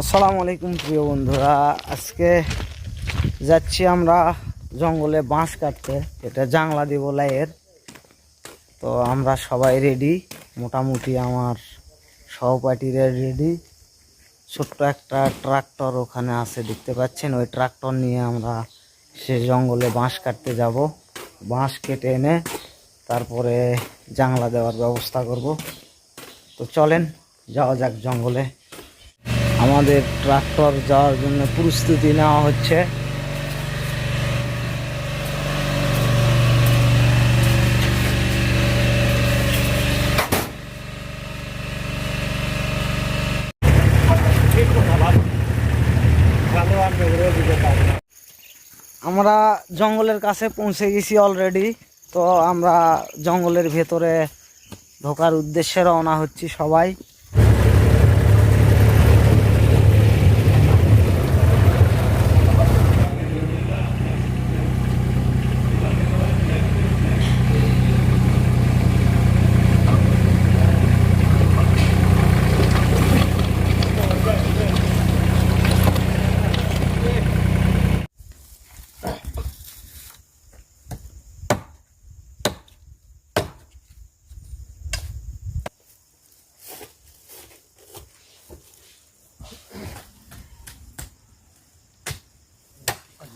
আসসালামু আলাইকুম প্রিয় বন্ধুরা। আজকে যাচ্ছি আমরা জঙ্গলে বাঁশ কাটতে। এটা জাংলা দিব লাইয়ের। তো আমরা সবাই রেডি মোটামুটি আমার সহপাঠীরা রেডি ছোট্ট একটা ট্রাক্টর ওখানে আছে, দেখতে পাচ্ছেন? ওই ট্রাক্টর নিয়ে আমরা সে জঙ্গলে বাঁশ কাটতে যাব। বাঁশ কেটে এনে তারপরে জাংলা দেওয়ার ব্যবস্থা করব। তো চলেন, যাওয়া যাক জঙ্গলে। আমাদের ট্রাক্টর যাওয়ার জন্য প্রস্তুতি নেওয়া হচ্ছে। আমরা জঙ্গলের কাছে পৌঁছে গেছি অলরেডি তো আমরা জঙ্গলের ভেতরে ঢোকার উদ্দেশ্যে রওনা হচ্ছি সবাই।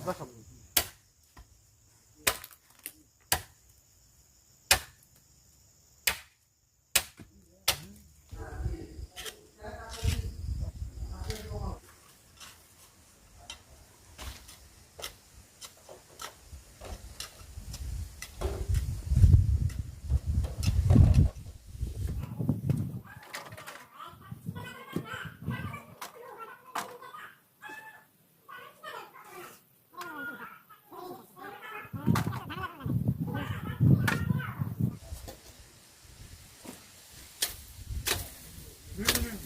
দশম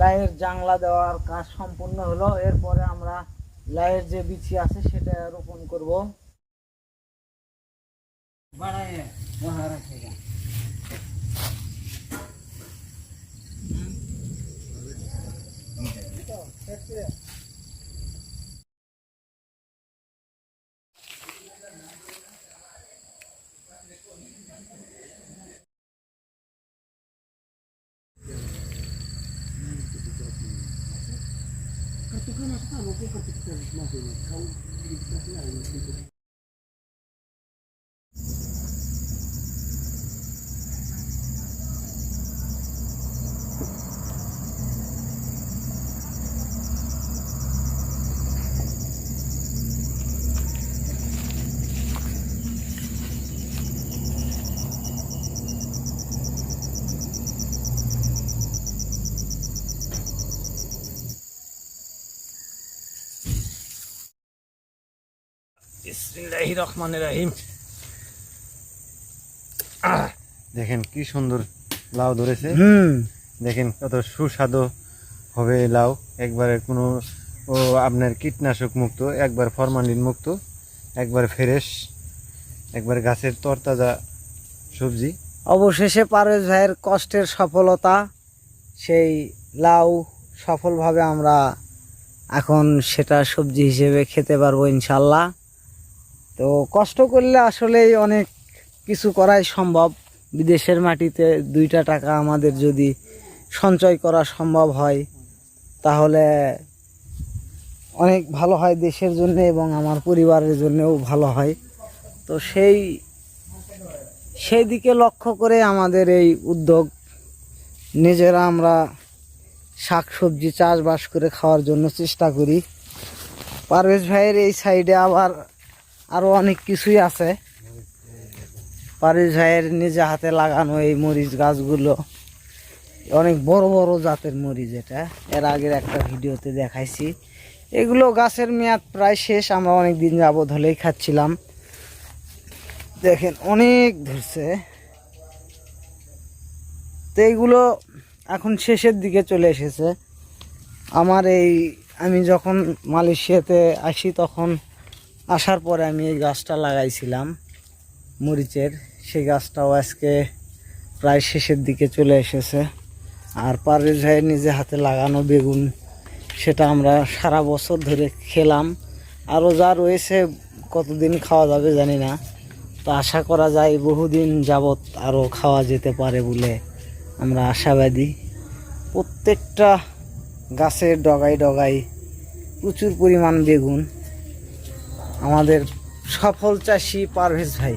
লাইয়ের জাংলা দেওয়ার কাজ সম্পূর্ণ হলো। এরপরে আমরা লাইয়ের যে বিচি আছে সেটা রোপণ করব। 動かしてきたりしますよね。বিসমিল্লাহির রহমানির রহিম দেখেন কি সুন্দর লাউ ধরেছে। হুম। দেখেন কত সুস্বাদু হবে লাউ। একবারে কোনো ও আপনার কীটনাশক মুক্ত একবার ফরমালিন মুক্ত একবার ফ্রেশ একবার গাছের তরতাজা সবজি। অবশেষে পারভেজ ভাইয়ের কষ্টের সফলতা সেই লাউ সফলভাবে আমরা এখন সেটা সবজি হিসেবে খেতে পারব ইনশাল্লাহ। তো কষ্ট করলে আসলেই অনেক কিছু করাই সম্ভব। বিদেশের মাটিতে দুইটা টাকা আমাদের যদি সঞ্চয় করা সম্ভব হয়, তাহলে অনেক ভালো হয় দেশের জন্য এবং আমার পরিবারের জন্যও ভালো হয়। তো সেই সেই দিকে লক্ষ্য করে আমাদের এই উদ্যোগ। নিজেরা আমরা শাক সবজি চাষবাস করে খাওয়ার জন্য চেষ্টা করি। পারভেজ ভাইয়ের এই সাইডে আবার আরও অনেক কিছুই আছে। পারভেজ ভাইয়ের নিজে হাতে লাগানো এই মরিচ গাছগুলো। অনেক বড় বড় জাতের মরিচ এটা। এর আগের একটা ভিডিওতে দেখাইছি। এগুলো গাছের মেয়াদ প্রায় শেষ, আমরা অনেক দিন যাবৎ হলেই খাচ্ছিলাম। দেখেন, অনেক ধরছে। তো এইগুলো এখন শেষের দিকে চলে এসেছে। আমার এই, আমি যখন মালয়েশিয়াতে আসি তখন আসার পরে আমি এই গাছটা লাগাইছিলাম, মরিচের। সেই গাছটাও আজকে প্রায় শেষের দিকে চলে এসেছে। আর পারভেজ ভাইয়ের নিজে হাতে লাগানো বেগুন, সেটা আমরা সারা বছর ধরে খেলাম। আরও যা রয়েছে, কতদিন খাওয়া যাবে জানি না। তো আশা করা যায় বহুদিন যাবৎ আরও খাওয়া যেতে পারে বলে আমরা আশাবাদী। প্রত্যেকটা গাছের ডগায় ডগায় প্রচুর পরিমাণ বেগুন। আমাদের সফল চাষি পারভেজ ভাই।